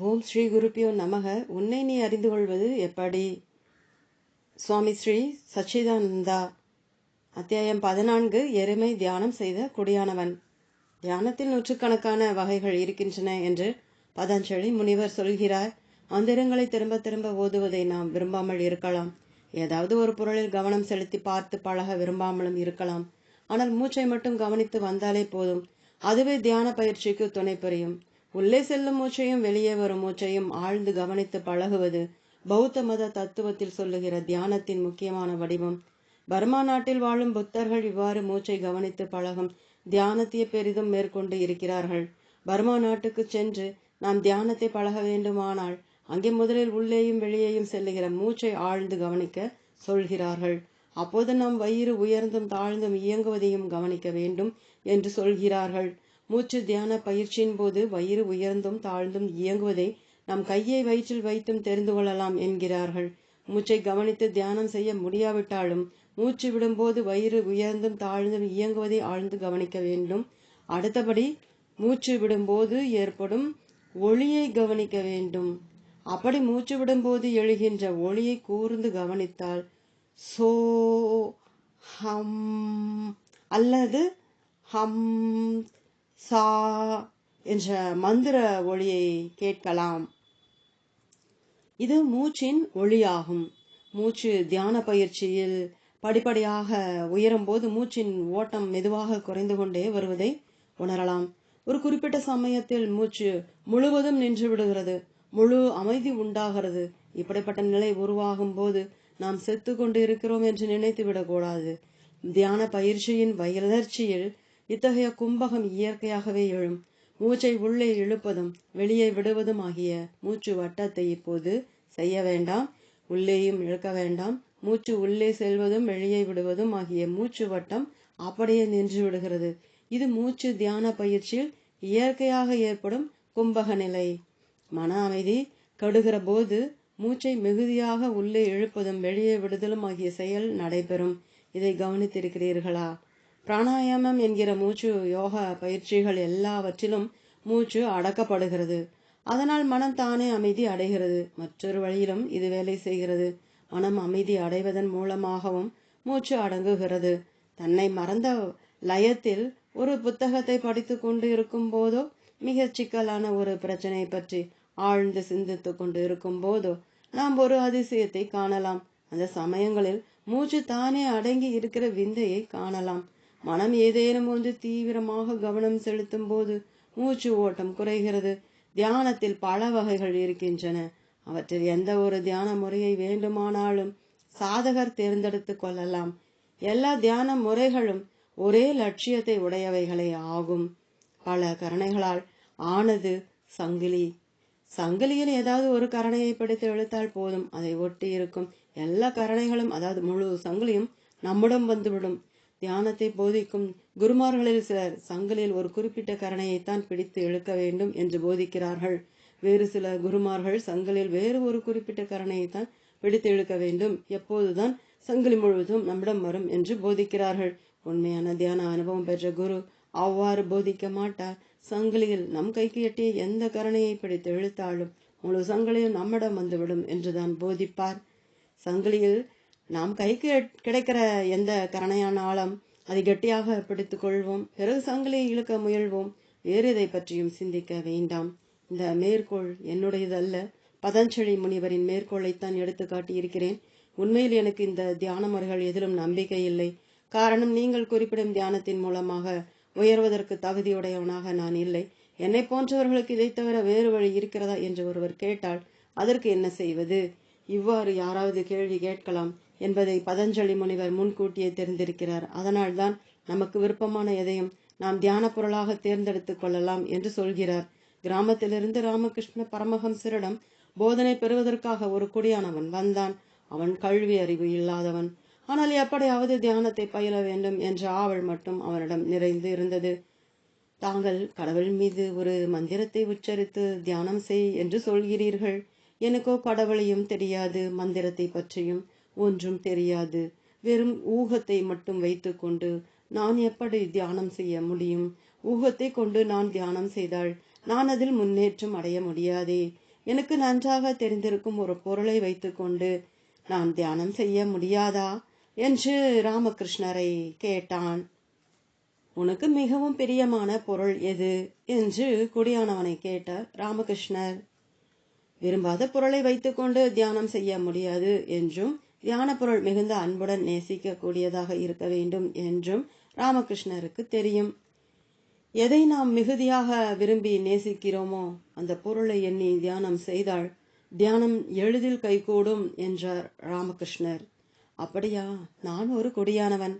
ஓம் ஸ்ரீ குருப்பியோ நமக. உன்னை நீ அறிந்து கொள்வது எப்படி? சுவாமி ஸ்ரீ சச்சிதானந்தா. அத்தியாயம் பதினான்கு. எருமை தியானம் செய்த குடியானவன். தியானத்தில் நூற்றுக்கணக்கான வகைகள் இருக்கின்றன என்று பதஞ்சலி முனிவர் சொல்கிறார். மந்திரங்களை திரும்ப திரும்ப ஓதுவதை நாம் விரும்பாமல் இருக்கலாம். ஏதாவது ஒரு பொருளில் கவனம் செலுத்தி பார்த்து பழக விரும்பாமலும் இருக்கலாம். ஆனால் மூச்சை மட்டும் கவனித்து வந்தாலே போதும். அதுவே தியான பயிற்சிக்கு துணை புரியும். உள்ளே செல்லும் மூச்சையும் வெளியே வரும் மூச்சையும் ஆழ்ந்து கவனித்து பழகுவது பௌத்த மத தத்துவத்தில் சொல்லுகிற தியானத்தின் முக்கியமான வடிவம். பர்மா நாட்டில் வாழும் புத்தர்கள் இவ்வாறு மூச்சை கவனித்து பழகும் தியானத்தையே பெரிதும் மேற்கொண்டு இருக்கிறார்கள். பர்மா நாட்டுக்கு சென்று நாம் தியானத்தை பழக வேண்டுமானால் அங்கே முதலில் உள்ளேயும் வெளியேயும் செல்லுகிற மூச்சை ஆழ்ந்து கவனிக்க சொல்கிறார்கள். அப்போது நாம் வயிறு உயர்ந்தும் தாழ்ந்தும் இயங்குவதையும் கவனிக்க வேண்டும் என்று சொல்கிறார்கள். மூச்சு தியான பயிற்சியின் போது வயிறு உயர்ந்தும் தாழ்ந்தும் இயங்குவதை நம் கையை வயிற்றில் வைத்தும் தெரிந்து கொள்ளலாம் என்கிறார்கள். மூச்சை கவனித்து தியானம் செய்ய முடியாவிட்டாலும் மூச்சு விடும்போது வயிறு உயர்ந்தும் தாழ்ந்தும் இயங்குவதை ஆழ்ந்து கவனிக்க வேண்டும். அடுத்தபடி மூச்சு விடும்போது ஏற்படும் ஒளியை கவனிக்க வேண்டும். அப்படி மூச்சு விடும்போது எழுகின்ற ஒளியை கூர்ந்து கவனித்தால் சோ ஹம் அல்லது ஹம் சா என்ற மந்திர ஒளியை கேட்கலாம். இது மூச்சின் ஒளியாகும். மூச்சு தியான பயிற்சியில் படிப்படியாக உயரும் போது மூச்சின் ஓட்டம் மெதுவாக குறைந்து கொண்டே வருவதை உணரலாம். ஒரு குறிப்பிட்ட சமயத்தில் மூச்சு முழுவதும் நின்று விடுகிறது. முழு அமைதி உண்டாகிறது. இப்படிப்பட்ட நிலை உருவாகும் போது நாம் செத்து கொண்டு இருக்கிறோம் என்று நினைத்து விடக்கூடாது தியான பயிற்சியின் வளர்ச்சியில் இத்தகைய கும்பகம் இயற்கையாகவே எழும். மூச்சை உள்ளே இழுப்பதும் வெளியே விடுவதும் ஆகிய மூச்சு வட்டத்தை இப்போது செய்ய வேண்டாம். உள்ளேயும் இழுக்க வேண்டாம். மூச்சு உள்ளே செல்வதும் வெளியே விடுவதும் ஆகிய மூச்சு வட்டம் அப்படியே நின்று விடுகிறது. இது மூச்சு தியான பயிற்சியில் இயற்கையாக ஏற்படும் கும்பக நிலை. மன அமைதி கடுகிற போது மூச்சை மிகுதியாக உள்ளே இழுப்பதும் வெளியே விடுதலும் ஆகிய செயல் நடைபெறும். இதை கவனித்திருக்கிறீர்களா? பிராணாயாமம் என்கிற மூச்சு யோகா பயிற்சிகள் எல்லாவற்றிலும் மூச்சு அடக்கப்படுகிறது. அதனால் மனம் தானே அமைதி அடைகிறது. மற்றொரு வழியிலும் இது வேலை செய்கிறது. மனம் அமைதி அடைவதன் மூலமாகவும் மூச்சு அடங்குகிறது. தன்னை மறந்த லயத்தில் ஒரு புத்தகத்தை படித்து கொண்டு இருக்கும் போதோ மிக சிக்கலான ஒரு பிரச்சனை பற்றி ஆழ்ந்து சிந்தித்து கொண்டு இருக்கும் போதோ நாம் ஒரு அதிசயத்தை காணலாம். அந்த சமயங்களில் மூச்சு தானே அடங்கி இருக்கிற விந்தையை காணலாம். மனம் ஏதேனும் ஒன்று தீவிரமாக கவனம் செலுத்தும் போது மூச்சு ஓட்டம் குறைகிறது. தியானத்தில் பல வகைகள் இருக்கின்றன. அவற்றில் எந்த ஒரு தியான முறையை வேண்டுமானாலும் சாதகர் தேர்ந்தெடுத்து கொள்ளலாம். எல்லா தியான முறைகளும் ஒரே லட்சியத்தை உடையவைகளே ஆகும். பல கரணைகளால் ஆனது சங்கிலி. சங்கிலியில் ஏதாவது ஒரு கரணையை பிடித்து இழுத்தால் போதும். அதை ஒட்டி இருக்கும் எல்லா கரணைகளும் அதாவது முழு சங்கிலியும் நம்முடன் வந்துவிடும். தியானத்தை போதிக்கும் குருமார்களில் சிலர் சங்கலில் ஒரு குறிப்பிட்ட கரணையைத்தான் பிடித்து இழுக்க வேண்டும் என்று போதிக்கிறார்கள். வேறு சில குருமார்கள் சங்கலில் வேறு ஒரு குறிப்பிட்ட கரணையைத்தான் பிடித்து இழுக்க வேண்டும். எப்போதுதான் சங்கிலி முழுவதும் நம்மிடம் வரும் என்று போதிக்கிறார்கள். உண்மையான தியான அனுபவம் பெற்ற குரு அவ்வாறு போதிக்க மாட்டார். சங்கிலியில் நம் கைக்கு எட்டிய எந்த கரணையை பிடித்து இழுத்தாலும் முழு சங்கிலியும் நம்மிடம் வந்துவிடும் என்றுதான் போதிப்பார். சங்கிலியில் நாம் கைக்கு கிடைக்கிற எந்த கரணையானாலும் அதை கெட்டியாக பிடித்து கொள்வோம் பிறகு சங்கிலியை இழுக்க முயல்வோம். வேறு இதை பற்றியும் சிந்திக்க வேண்டாம். இந்த மேற்கோள் என்னுடையதல்ல. பதஞ்சலி முனிவரின் மேற்கோளைத்தான் எடுத்து காட்டியிருக்கிறேன். உண்மையில் எனக்கு இந்த தியான முறைகள் எதிலும் நம்பிக்கை இல்லை. காரணம் நீங்கள் குறிப்பிடும் தியானத்தின் மூலமாக உயர்வதற்கு தகுதியுடையவனாக நான் இல்லை. என்னை போன்றவர்களுக்கு இதை தவிர வேறு வழி இருக்கிறதா என்று ஒருவர் கேட்டால் அதற்கு என்ன செய்வது? இவ்வாறு யாராவது கேள்வி கேட்கலாம். என்பதை பதஞ்சலி முனிவர் முன்கூட்டியே தெரிந்திருக்கிறார். அதனால்தான் நமக்கு விருப்பமான எதையும் நாம் தியான பொருளாக தேர்ந்தெடுத்துக் கொள்ளலாம் என்று சொல்கிறார். கிராமத்திலிருந்து ராமகிருஷ்ண பரமஹம்சரிடம் போதனை பெறுவதற்காக ஒரு குடியானவன் வந்தான். அவன் கல்வி அறிவு இல்லாதவன். ஆனால் எப்படியாவது தியானத்தை பயில வேண்டும் என்ற ஆவல் மட்டும் அவனிடம் நிறைந்து இருந்தது. தாங்கள் கடவுள் மீது ஒரு மந்திரத்தை உச்சரித்து தியானம் செய் என்று சொல்கிறீர்கள். எனக்கோ கடவுளையும் தெரியாது மந்திரத்தை பற்றியும். ஒன்றும் தெரியாது. வெறும் ஊகத்தை மட்டும் வைத்துக்கொண்டு நான் எப்படி தியானம் செய்ய முடியும்? ஊகத்தை கொண்டு நான் தியானம் செய்தால் நான் அதில் முன்னேற்றம் அடைய முடியாதே. எனக்கு நன்றாக தெரிந்திருக்கும் ஒரு பொருளை வைத்துக்கொண்டு நான் தியானம் செய்ய முடியாதா? என்று ராமகிருஷ்ணரை கேட்டான். உனக்கு மிகவும் பிரியமான பொருள் எது? என்று குடியானவனை கேட்டார் ராமகிருஷ்ணர். விரும்பாத பொருளை வைத்துக்கொண்டு தியானம் செய்ய முடியாது என்றும் தியான பொருள் மிகுந்த அன்புடன் நேசிக்கக்கூடியதாக இருக்க வேண்டும் என்றும் ராமகிருஷ்ணருக்கு தெரியும். எதை நாம் மிகுதியாக விரும்பி நேசிக்கிறோமோ அந்த பொருளை எண்ணி தியானம் செய்தால் தியானம் எளிதில் கைகூடும் என்றார் ராமகிருஷ்ணர். அப்படியா? நான் ஒரு கொடியானவன்.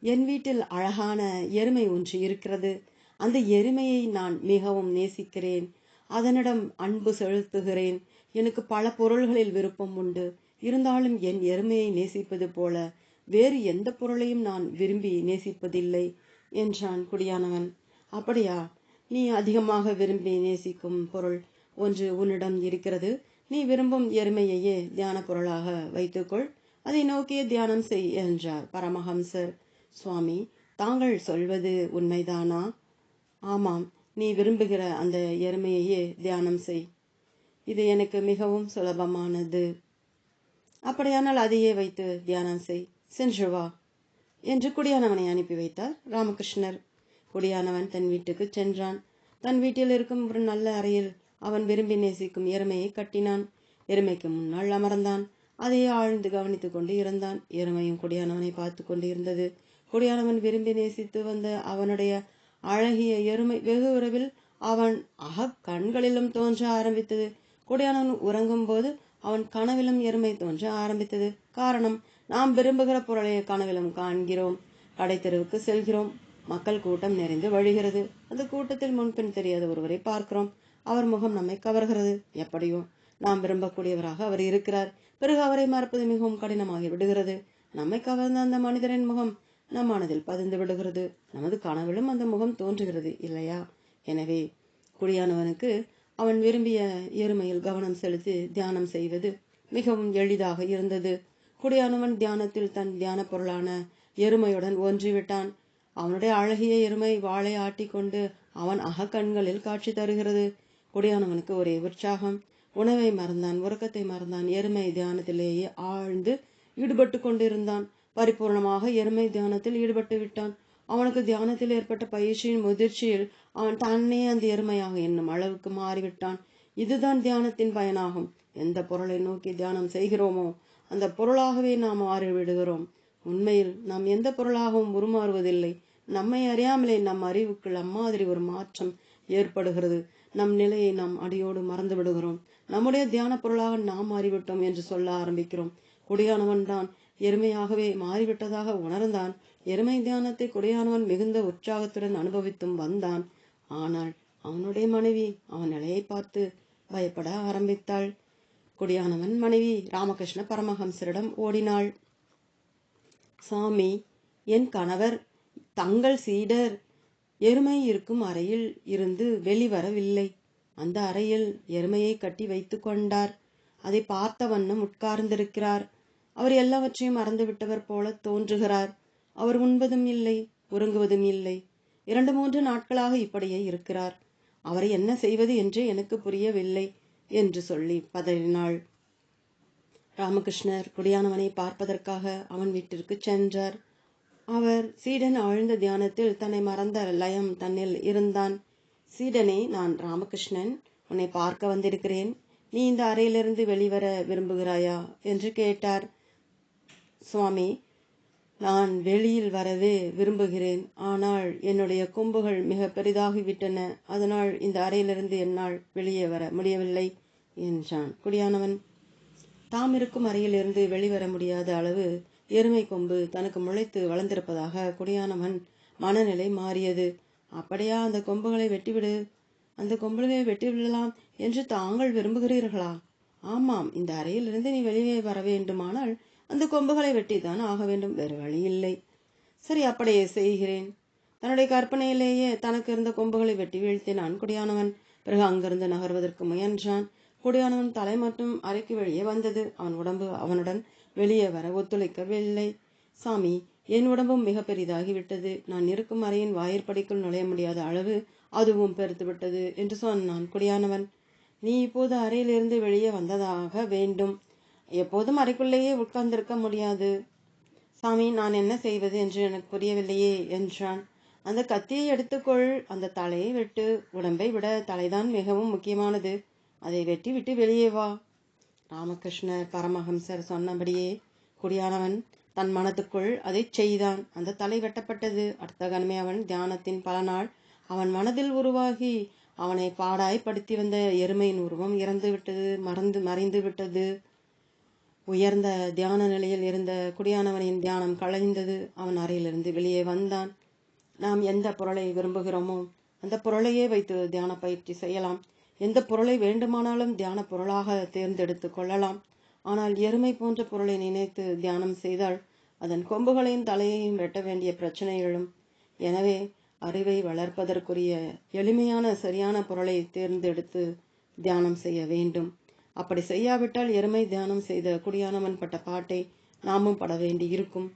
என் வீட்டில் அழகான எருமை ஒன்று இருக்கிறது. அந்த எருமையை நான் மிகவும் நேசிக்கிறேன். அதனிடம் அன்பு செலுத்துகிறேன். எனக்கு பல பொருள்களில் விருப்பம் உண்டு. இருந்தாலும் என் எருமையை நேசிப்பது போல வேறு எந்த பொருளையும் நான் விரும்பி நேசிப்பதில்லை என்றான் குடியானவன். அப்படியா? நீ அதிகமாக விரும்பி நேசிக்கும் பொருள் ஒன்று உன்னிடம் இருக்கிறது. நீ விரும்பும் எருமையையே தியான பொருளாக வைத்துக்கொள். அதை நோக்கிய தியானம் செய் என்றார் பரமஹம்சர். சுவாமி தாங்கள் சொல்வது உண்மைதானா? ஆமாம் நீ விரும்புகிற அந்த எருமையையே தியானம் செய். இது எனக்கு மிகவும் சுலபமானது. அப்படியானால் அதையே வைத்து தியானம் செய். சென்று வா என்று குடியானவனை அனுப்பி வைத்தார் ராமகிருஷ்ணர். குடியானவன் தன் வீட்டுக்கு சென்றான். தன் வீட்டில் இருக்கும் ஒரு நல்ல அறையில் அவன் விரும்பி நேசிக்கும் எருமையை கட்டினான். எருமைக்கு முன்னால் அமர்ந்தான். அதையே ஆழ்ந்து கவனித்துக் கொண்டு இருந்தான். எருமையும் குடியானவனை பார்த்து கொண்டு இருந்தது குடியானவன் விரும்பி நேசித்து வந்த அவனுடைய அழகிய எருமை வெகு உறவில் அவன் அக கண்களிலும் தோன்ற ஆரம்பித்தது. குடியானவன் உறங்கும் போது அவன் கனவிலும் எருமை தோன்ற ஆரம்பித்தது. காரணம் நாம் விரும்புகிற பொருளை கனவிலும் காண்கிறோம். கடை தெருவுக்கு செல்கிறோம். மக்கள் கூட்டம் நிறைந்து வழிகிறது. அந்த கூட்டத்தில் முன்பின் தெரியாத ஒருவரை பார்க்கிறோம். அவர் முகம் நம்மை கவர்கிறது. எப்படியோ நாம் விரும்பக்கூடியவராக அவர் இருக்கிறார். பிறகு அவரை மறப்பது மிகவும் கடினமாகி விடுகிறது. நம்மை கவர்ந்த அந்த மனிதரின் முகம் நம் மனதில் பதிந்து விடுகிறது. நமது கனவிலும் அந்த முகம் தோன்றுகிறது இல்லையா? எனவே குடியானவனுக்கு அவன் விரும்பிய எருமையில் கவனம் செலுத்தி தியானம் செய்வது மிகவும் எளிதாக இருந்தது. குடியானவன் தியானத்தில் தன் தியான பொருளான எருமையுடன் ஒன்றிவிட்டான். அவனுடைய அழகிய எருமை வாளை ஆட்டிக்கொண்டு அவன் அகக்கண்களில் காட்சி தருகிறது. குடியானவனுக்கு ஒரே உற்சாகம். உணவை மறந்தான் உறக்கத்தை மறந்தான். எருமை தியானத்திலேயே ஆழ்ந்து ஈடுபட்டு கொண்டிருந்தான். பரிபூர்ணமாக எருமை தியானத்தில் ஈடுபட்டு விட்டான். அவனுக்கு தியானத்தில் ஏற்பட்ட பயிற்சியின் முதிர்ச்சியில் அவன் தன்னே அந்த எருமையாக என்னும் அளவுக்கு மாறிவிட்டான். இதுதான் தியானத்தின் பயனாகும். எந்த பொருளை நோக்கி தியானம் செய்கிறோமோ அந்த பொருளாகவே நாம் மாறிவிடுகிறோம். உண்மையில் நாம் எந்த பொருளாகவும் உருமாறுவதில்லை. நம்மை அறியாமலே நம் அறிவுக்குள் அம்மாதிரி ஒரு மாற்றம் ஏற்படுகிறது. நம் நிலையை நாம் அடியோடு மறந்து விடுகிறோம் நம்முடைய தியான பொருளாக நாம் மாறிவிட்டோம் என்று சொல்ல ஆரம்பிக்கிறோம். குடியானவன் தான் எருமையாகவே மாறிவிட்டதாக உணர்ந்தான். எருமை தியானத்தை குடியானவன் மிகுந்த உற்சாகத்துடன் அனுபவித்தும் வந்தான். ஆனால் அவனுடைய மனைவி அவன் நிலையை பார்த்து பயப்பட ஆரம்பித்தாள். குடியானவன் மனைவி ராமகிருஷ்ண பரமஹம்சரிடம் ஓடினாள். சாமி என் கணவர் தங்கள் சீடர் எருமை இருக்கும் அறையில் இருந்து வெளிவரவில்லை. அந்த அறையில் எருமையை கட்டி வைத்து கொண்டார். அதை பார்த்த வண்ணம் உட்கார்ந்திருக்கிறார். அவர் எல்லாவற்றையும் மறந்துவிட்டவர் போல தோன்றுகிறார். அவர் உண்பதும் இல்லை உறங்குவதும் இல்லை. இரண்டு மூன்று நாட்களாக இப்படியே இருக்கிறார். அவரை என்ன செய்வது என்று எனக்கு புரியவில்லை என்று சொல்லி பதறினாள். ராமகிருஷ்ணர் குடியானவனை பார்ப்பதற்காக அவன் வீட்டிற்கு சென்றார். அவர் சீடன் ஆழ்ந்த தியானத்தில் தன்னை மறந்த லயம் தன்னில் இருந்தான். சீடனே நான் ராமகிருஷ்ணன் உன்னை பார்க்க வந்திருக்கிறேன். நீ இந்த அறையிலிருந்து வெளிவர விரும்புகிறாயா? என்று கேட்டார். சுவாமி நான் வெளியில் வரவே விரும்புகிறேன். ஆனால் என்னுடைய கொம்புகள் மிக பெரிதாகிவிட்டன. அதனால் இந்த அறையிலிருந்து என்னால் வெளியே வர முடியவில்லை என்றான். குடியானவன் தாம் இருக்கும் அறையிலிருந்து வெளிவர முடியாத அளவு எருமை கொம்பு தனக்கு முளைத்து வளர்ந்திருப்பதாக குடியானவன் மனநிலை மாறியது. அப்படியா அந்த கொம்புகளை வெட்டிவிடு. அந்த கொம்புகளை வெட்டிவிடலாம் என்று தாங்கள் விரும்புகிறீர்களா? ஆமாம் இந்த அறையிலிருந்து நீ வெளியே வர வேண்டுமானால் அந்த கொம்புகளை வெட்டித்தான் ஆக வேண்டும் வேறு வழி இல்லை. சரி அப்படியே செய்கிறேன். தன்னுடைய கற்பனையிலேயே தனக்கு இருந்த கொம்புகளை வெட்டி வீழ்த்தினான் குடியானவன். பிறகு அங்கிருந்து நகர்வதற்கு முயன்றான். குடியானவன் தலை மட்டும் அறைக்கு வெளியே வந்தது. அவன் உடம்பு அவனுடன் வெளியே வர ஒத்துழைக்கவில்லை. சாமி என் உடம்பும் மிக பெரிதாகிவிட்டது. நான் இருக்கும் அறையின் வாயிற்படிக்குள் நுழைய முடியாத அளவு அதுவும் பெருத்து விட்டது என்று சொன்னான் குடியானவன். நீ இப்போது அறையிலிருந்து வெளியே வந்ததாக வேண்டும். எப்போதும் அறைக்குள்ளேயே உட்கார்ந்திருக்க முடியாது. சாமி நான் என்ன செய்வது என்று எனக்கு புரியவில்லையே என்றான். அந்த கத்தியை எடுத்துக்கொள். அந்த தலையை வெட்டு. உடம்பை விட தலைதான் மிகவும் முக்கியமானது. அதை வெட்டி விட்டு வெளியே வா. ராமகிருஷ்ணர் பரமஹம்சர் சொன்னபடியே குடியானவன் தன் மனத்துக்குள் அதை செய்தான். அந்த தலை வெட்டப்பட்டது. அடுத்த கணமே அவன் தியானத்தின் பல நாள் அவன் மனதில் உருவாகி அவனை பாடாய்ப்படுத்தி வந்த எருமையின் உருவம் இறந்து விட்டது மறந்து மறைந்து விட்டது உயர்ந்த தியான நிலையில் இருந்த குடியானவனின் தியானம் களைந்தது. அவன் அறையிலிருந்து வெளியே வந்தான். நாம் எந்த பொருளை விரும்புகிறோமோ அந்த பொருளையே வைத்து தியான பயிற்சி செய்யலாம். எந்த பொருளை வேண்டுமானாலும் தியான பொருளாக தேர்ந்தெடுத்து கொள்ளலாம். ஆனால் எருமை போன்ற பொருளை நினைத்து தியானம் செய்தால் அதன் கொம்புகளையும் தலையையும் வெட்ட வேண்டிய பிரச்சனை எழும். எனவே அறிவை வளர்ப்பதற்குரிய எளிமையான சரியான பொருளை தேர்ந்தெடுத்து தியானம் செய்ய வேண்டும். அப்படி செய்யாவிட்டால் எருமை தியானம் செய்த குடியானவன் பட்ட பாட்டை நாமும் பட வேண்டி இருக்கும்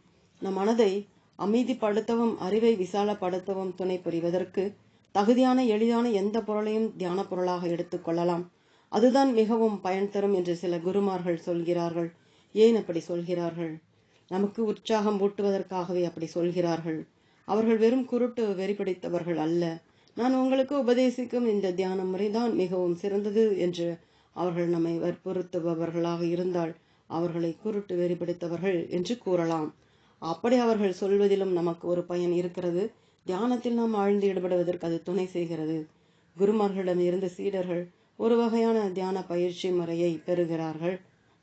நம் மனதை அமைதிப்படுத்தவும் அறிவை விசாலப்படுத்தவும் துணை புரிவதற்கு தகுதியான எளிதான எந்த பொருளையும் தியான பொருளாக எடுத்துக்கொள்ளலாம் அதுதான் மிகவும் பயன் தரும் என்று சில குருமார்கள் சொல்கிறார்கள். ஏன் அப்படி சொல்கிறார்கள்? நமக்கு உற்சாகம் ஊட்டுவதற்காகவே அப்படி சொல்கிறார்கள். அவர்கள் வெறும் குருட்டு வெறிப்படைத்தவர்கள் அல்ல. நான் உங்களுக்கு உபதேசிக்கும் இந்த தியான முறைதான் மிகவும் சிறந்தது என்று அவர்கள் நம்மை வற்புறுத்துபவர்களாக இருந்தால் அவர்களை குருட்டு வெறி பிடித்தவர்கள் என்று கூறலாம். அப்படி அவர்கள் சொல்வதிலும் நமக்கு ஒரு பயன் இருக்கிறது. தியானத்தில் நாம் ஆழ்ந்து ஈடுபடுவதற்கு அது துணை செய்கிறது. குருமார்களிடம் இருந்து சீடர்கள் ஒரு வகையான தியான பயிற்சி முறையை பெறுகிறார்கள்.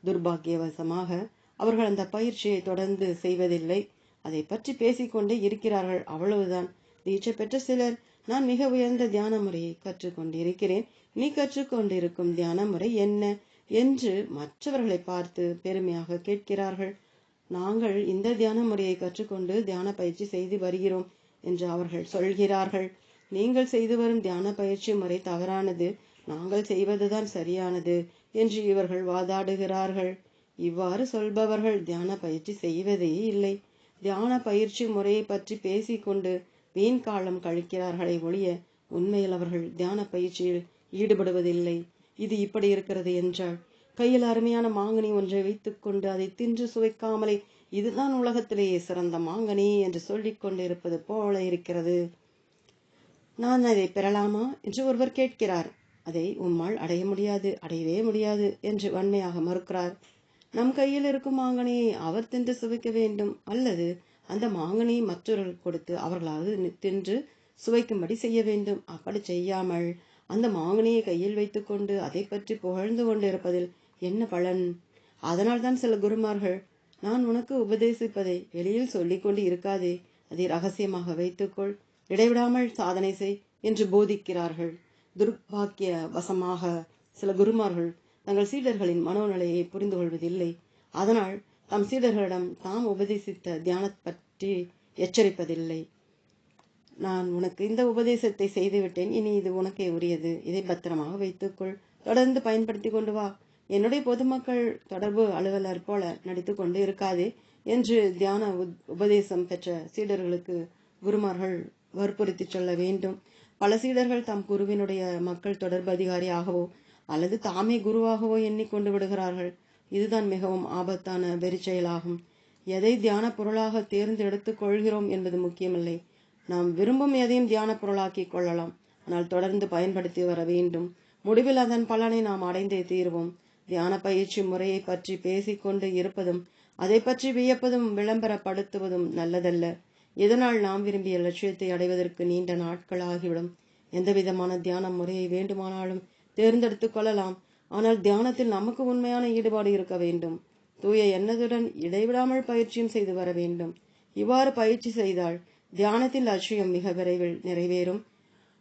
துர்பாக்கியவசமாக அவர்கள் அந்த பயிற்சியை தொடர்ந்து செய்வதில்லை. அதை பற்றி பேசிக்கொண்டே இருக்கிறார்கள். அவ்வளவுதான். தீட்சை பெற்ற சிலர் நான் மிக உயர்ந்த தியான முறையை கற்றுக்கொண்டிருக்கிறேன். நீ கற்றுக்கொண்டிருக்கும் தியான முறை என்ன என்று மற்றவர்களை பார்த்து பெருமையாக கேட்கிறார்கள். நாங்கள் இந்த தியான முறையை கற்றுக்கொண்டு தியான பயிற்சி செய்து வருகிறோம் என்று அவர்கள் சொல்கிறார்கள். நீங்கள் செய்து வரும் தியான பயிற்சி முறை தவறானது. நாங்கள் செய்வதுதான் சரியானது என்று இவர்கள் வாதாடுகிறார்கள். இவ்வாறு சொல்பவர்கள் தியான பயிற்சி செய்வதே இல்லை. தியான பயிற்சி முறையை பற்றி பேசிக்கொண்டு வீண் காலம் கழிக்கிறார்களே ஒழிய உண்மையில் அவர்கள் தியான பயிற்சியில் ஈடுபடுவதில்லை. இது இப்படி இருக்கிறது என்றால் கையில் அருமையான மாங்கனி ஒன்றை வைத்துக்கொண்டு அதை தின்று சுவைக்காமலே இதுதான் உலகத்திலேயே சிறந்த மாங்கனி என்று சொல்லிக் கொண்டிருப்பது போல இருக்கிறது. நான் அதை பெறலாமா? என்று ஒருவர் கேட்கிறார். அதை உம்மால் அடைய முடியாது அடையவே முடியாது என்று வன்மையாக மறுக்கிறார். நம் கையில் இருக்கும் மாங்கனியை அவர் தின்று சுவைக்க வேண்டும். அல்லது அந்த மாங்கனியை மற்றவர்கள் கொடுத்து அவர்களாவது தின்று சுவைக்கும்படி செய்ய வேண்டும். அப்படி செய்யாமல் அந்த மாங்கனியை கையில் வைத்துக்கொண்டு அதை பற்றி புகழ்ந்து கொண்டிருப்பதில் என்ன பலன்? அதனால்தான் சில குருமார்கள் நான் உனக்கு உபதேசிப்பதை வெளியில் சொல்லிக்கொண்டு இருக்காதே அதை ரகசியமாக வைத்துக்கொள் இடைவிடாமல் சாதனை செய் என்று போதிக்கிறார்கள். துர்பாக்கிய வசமாக சில குருமார்கள் தங்கள் சீடர்களின் மனோநிலையை புரிந்து கொள்வதில்லை. அதனால் தம் சீடர்களிடம் தாம் உபதேசித்த தியானத்தை பற்றி எச்சரிப்பதில்லை. நான் உனக்கு இந்த உபதேசத்தை செய்துவிட்டேன். இனி இது உனக்கே உரியது. இதை பத்திரமாக வைத்துக்கொள். தொடர்ந்து பயன்படுத்தி கொண்டு வா. என்னுடைய பொதுமக்கள் தொடர்பு அலுவலர் போல நடித்து கொண்டு இருக்காதே என்று தியான உபதேசம் பெற்ற சீடர்களுக்கு குருமார்கள் வற்புறுத்தி சொல்ல வேண்டும். பல சீடர்கள் தம் குருவினுடைய மக்கள் தொடர்பு அதிகாரியாகவோ அல்லது தாமே குருவாகவோ எண்ணிக்கொண்டு விடுகிறார்கள். இதுதான் மிகவும் ஆபத்தான வெறிச்செயலாகும். எதை தியான பொருளாக தேர்ந்தெடுத்துக் கொள்கிறோம் என்பது முக்கியமில்லை. நாம் விரும்பும் எதையும் தியான பொருளாக்கிக் கொள்ளலாம். ஆனால் தொடர்ந்து பயன்படுத்தி வர வேண்டும். முடிவில் அதன் பலனை நாம் அடைந்தே தீர்வோம். தியான பயிற்சி முறையை பற்றி பேசிக்கொண்டு இருப்பதும் அதை பற்றி வியப்பதும் விளம்பரப்படுத்துவதும் நல்லதல்ல. இதனால் நாம் விரும்பிய லட்சியத்தை அடைவதற்கு நீண்ட நாட்கள் ஆகிவிடும். எந்த விதமான தியான முறையை வேண்டுமானாலும் தேர்ந்தெடுத்துக் கொள்ளலாம். ஆனால் தியானத்தில் நமக்கு உண்மையான ஈடுபாடு இருக்க வேண்டும். தூய எண்ணத்துடன் இடைவிடாமல் பயிற்சியும் செய்து வர வேண்டும். இவ்வாறு பயிற்சி செய்தால் தியானத்தில் லட்சியம் மிக விரைவில் நிறைவேறும்.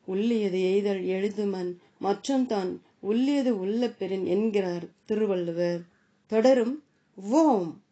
உள்ளியது எய்தல் எழுதுமன் மற்றும் தான் உள்ளியது உள்ள பெறின் என்கிறார் திருவள்ளுவர். தொடரும். ஓம்.